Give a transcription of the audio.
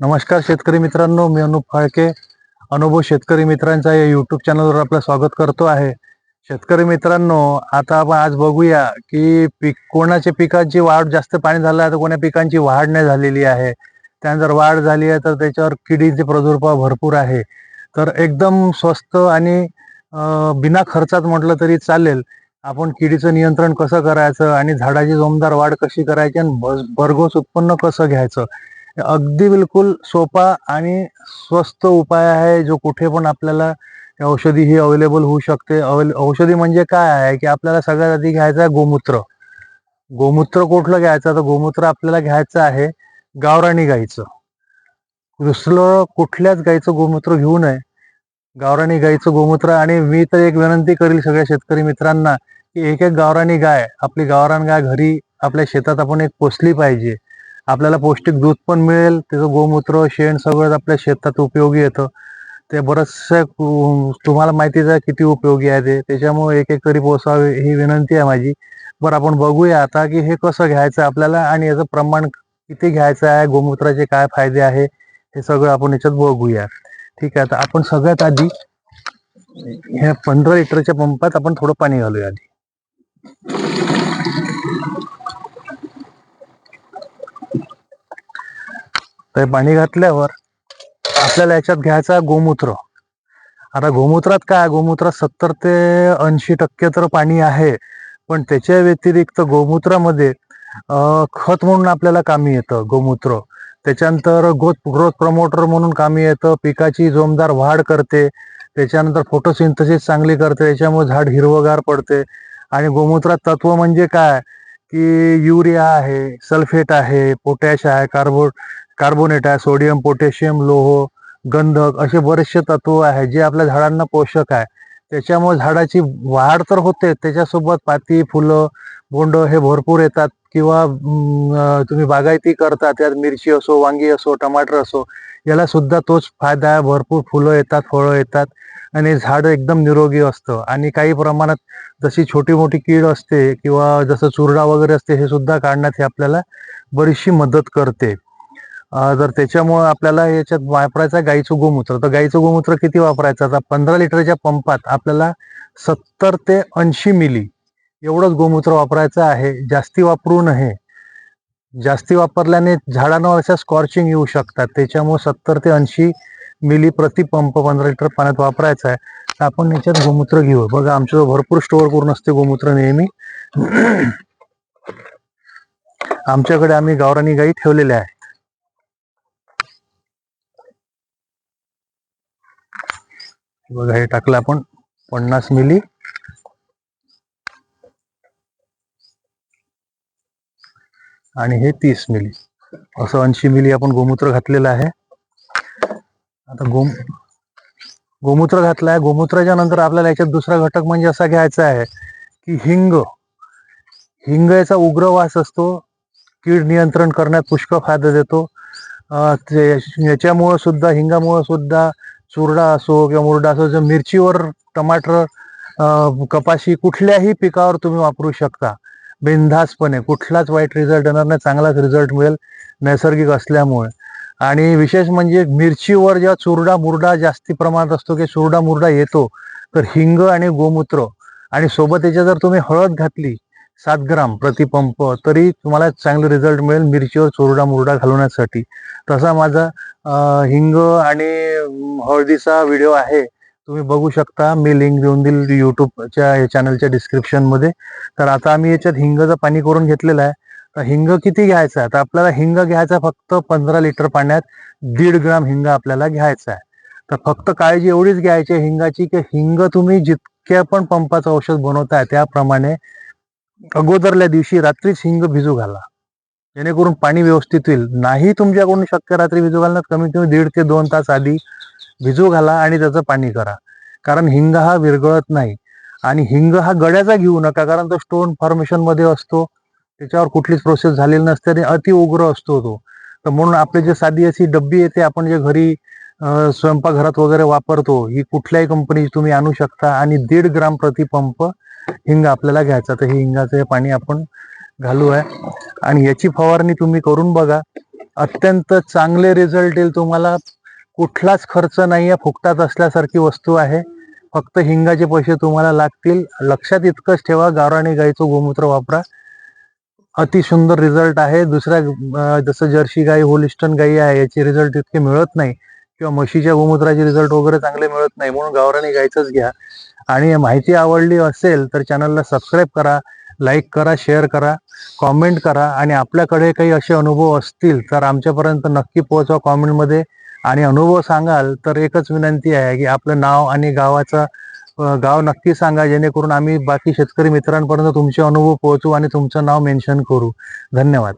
नमस्कार शेतकरी मित्रांनो मी अनुप फाळके अनुभव शेतकरी मित्रांचा या युट्यूब चॅनलवर आपलं स्वागत करतो आहे. शेतकरी मित्रांनो आता आपण आज बघूया की पीक कोणाच्या पिकाची वाढ जास्त पाणी झालं आहे तर कोण्या पिकांची वाढ नाही झालेली आहे. त्यानंतर वाढ झाली आहे तर त्याच्यावर किडीचे प्रादुर्भाव भरपूर आहे. तर एकदम स्वस्त आणि बिना खर्चात म्हटलं तरी चालेल. आपण किडीचं नियंत्रण कसं करायचं आणि झाडाची जोमदार वाढ कशी करायची आणि भरघोस उत्पन्न कसं घ्यायचं? अगदी बिलकुल सोपा आणि स्वस्त उपाय आहे जो कुठे पण आपल्याला औषधी ही अवेलेबल होऊ शकते. अवेल- औषधी म्हणजे काय आहे की आपल्याला सगळ्यात आधी घ्यायचं आहे गोमूत्र. गोमूत्र कुठलं घ्यायचं? तर गोमूत्र आपल्याला घ्यायचं आहे गावराणी गाईचं. दुसरं कुठल्याच गाईचं गोमूत्र घेऊ नये. गावराणी गाईचं गोमूत्र आणि मी तर एक विनंती करील सगळ्या शेतकरी मित्रांना की एक एक गावराणी गाय आपली गावरान गाय घरी आपल्या शेतात आपण एक पोसली पाहिजे. आपल्याला पौष्टिक दूध पण मिळेल त्याचं गोमूत्र शेण सगळं आपल्या शेतात उपयोगी येतं. ते बरचसं तुम्हाला माहितीच आहे किती उपयोगी आहे ते. त्याच्यामुळे एक एक तरी पोसावे ही विनंती आहे माझी. बरं आपण बघूया आता की हे कसं घ्यायचं आपल्याला आणि याचं प्रमाण किती घ्यायचं आहे गोमूत्राचे काय फायदे आहे हे सगळं आपण याच्यात बघूया. ठीक आहे आता आपण सगळ्यात आधी ह्या पंधरा लिटरच्या पंपात आपण थोडं पाणी घालूया आधी. तर पाणी घातल्यावर आपल्याला याच्यात घ्यायचा गोमूत्र. आता गोमूत्रात काय? गोमूत्रात सत्तर ते ऐंशी टक्के तर पाणी आहे पण त्याच्या व्यतिरिक्त गोमूत्रामध्ये खत म्हणून आपल्याला कामी येतं गोमूत्र. त्याच्यानंतर ग्रोथ ग्रोथ प्रमोटर म्हणून कामी येतं पिकाची जोमदार वाढ करते त्याच्यानंतर फोटोसिंथसिस चांगली करते त्याच्यामुळे झाड हिरवगार पडते. आणि गोमूत्रात तत्व म्हणजे काय? की युरिया आहे सल्फेट आहे पोटॅश आहे कार्बो कार्बोनेट आहे सोडियम पोटॅशियम लोह गंधक असे बरेचसे तत्व आहे जे आपल्या झाडांना पोषक आहे. त्याच्यामुळे झाडाची वाढ तर होते त्याच्यासोबत पाती फुलं बोंड हे भरपूर येतात. किंवा तुम्ही बागायती करता त्यात मिरची असो वांगी असो टमाटर असो याला सुद्धा तोच फायदा आहे. भरपूर फुलं येतात फळं येतात आणि झाड एकदम निरोगी असतं. आणि काही प्रमाणात जशी छोटी मोठी कीड असते किंवा जसं चुरडा वगैरे असते हे सुद्धा काढण्यात हे आपल्याला बरीचशी मदत करते. जर तर त्याच्यामुळं आपल्याला याच्यात वापरायचं गाईचं गोमूत्र तर गाईचं गोमूत्र किती वापरायचं? आता पंधरा लिटरच्या पंपात आपल्याला सत्तर ते ऐंशी मिली एवढंच गोमूत्र वापरायचं आहे. जास्ती वापरू नये. जास्ती वापरल्याने झाडांवर अशा स्कॉर्चिंग येऊ शकतात. त्याच्यामुळे सत्तर ते ऐंशी मिली प्रति पंप पंधरा लिटर पाण्यात वापरायचं आहे. तर आपण याच्यात गोमूत्र घेऊ. बघा आमच्या भरपूर स्टोअर करून असते गोमूत्र नेहमी. आमच्याकडे आम्ही गावरानी गाई ठेवलेल्या आहेत. बघा हे टाकलं आपण पन्नास मिली आणि हे तीस मिली. असं ऐंशी मिली आपण गोमूत्र घातलेलं आहे. आता गोम गोमूत्र घातलं आहे गोमूत्राच्या नंतर आपल्याला याच्यात दुसरा घटक म्हणजे असा घ्यायचा आहे की हिंग. हिंग याचा उग्र वास असतो. कीड नियंत्रण करण्यात पुष्कळ फायदा देतो. याच्यामुळं सुद्धा हिंगामुळं सुद्धा चुरडा असो किंवा मुरडा असो जर मिरचीवर टमाटर कपाशी कुठल्याही पिकावर तुम्ही वापरू शकता. बिनधास्तपणे कुठलाच वाईट रिझल्ट येणार नाही चांगलाच रिझल्ट मिळेल नैसर्गिक असल्यामुळे. आणि विशेष म्हणजे मिरचीवर जेव्हा चुरडा मुरडा जास्ती प्रमाणात असतो की चुरडा मुरडा येतो तर हिंग आणि गोमूत्र आणि सोबत याच्या जर तुम्ही हळद घातली सात ग्राम प्रतिपंप तरी तुम्हाला चांगले रिझल्ट मिळेल मिरचीवर चुरडा मुरडा घालवण्यासाठी. तसा माझा हिंग आणि हळदीचा व्हिडिओ आहे. तुम्ही बघू शकता मी लिंक देऊन देईल युट्यूबच्या चॅनलच्या डिस्क्रिप्शनमध्ये तर आता आम्ही याच्यात हिंगचं पाणी करून घेतलेलं आहे. तर हिंग किती घ्यायचा आहे? तर आपल्याला हिंग घ्यायचा फक्त पंधरा लिटर पाण्यात. दीड ग्राम हिंग आपल्याला घ्यायचा आहे. तर फक्त काळजी एवढीच घ्यायची हिंगाची की हिंग तुम्ही जितक्या पण पंपाचं औषध बनवताय त्याप्रमाणे अगोदरल्या दिवशी रात्रीच हिंग भिजू घाला. जेणेकरून पाणी व्यवस्थित होईल नाही तुमच्याकडून शक्य रात्री भिजू घालणार कमीत कमी दीड ते दोन तास आधी भिजू घाला आणि त्याचं पाणी करा. कारण हिंग हा विरघळत नाही. आणि हिंग हा गड्याचा घेऊ नका कारण तो स्टोन फॉर्मेशनमध्ये असतो. त्याच्यावर कुठलीच प्रोसेस झालेली नसते आणि अति उग्र असतो तो. तर म्हणून आपली जे साधी अशी डब्बी येते आपण जे घरी स्वयंपाकघरात वगैरे वापरतो ही कुठल्याही कंपनीची तुम्ही आणू शकता. आणि दीड ग्राम प्रति पंप हिंग आपल्याला घ्यायचा. तर हे हिंगाचं हे पाणी आपण घालू आहे आणि याची फवारणी तुम्ही करून बघा. अत्यंत चांगले रिझल्ट येईल तुम्हाला. कुठलाच खर्च नाही आहे फुकटात असल्यासारखी वस्तू आहे. फक्त हिंगाचे पैसे तुम्हाला लागतील. लक्षात इतकंच ठेवा गावराणी गाईचं गोमूत्र वापरा. अति सुंदर रिझल्ट आहे. दुसऱ्या जसं जर्सी गाई होलिस्टन गाई आहे याचे रिझल्ट इतके मिळत नाही. किंवा म्हशीच्या गोमूत्राचे रिझल्ट वगैरे चांगले मिळत नाही. म्हणून गावराणी गाईचंच घ्या. आणि माहिती आवडली असेल तर चॅनलला सबस्क्राईब करा लाईक करा शेअर करा कॉमेंट करा. आणि आपल्याकडे काही असे अनुभव असतील तर आमच्यापर्यंत नक्की पोहोचवा कॉमेंटमध्ये आणि अनुभव सांगाल तर एकच विनंती आहे की आपलं नाव आणि गावाचं गाव नक्की सांगा जेणेकरून आम्ही बाकी शेतकरी मित्रांपर्यंत तुमचे अनुभव पोहोचू आणि तुमचं नाव मेन्शन करू. धन्यवाद.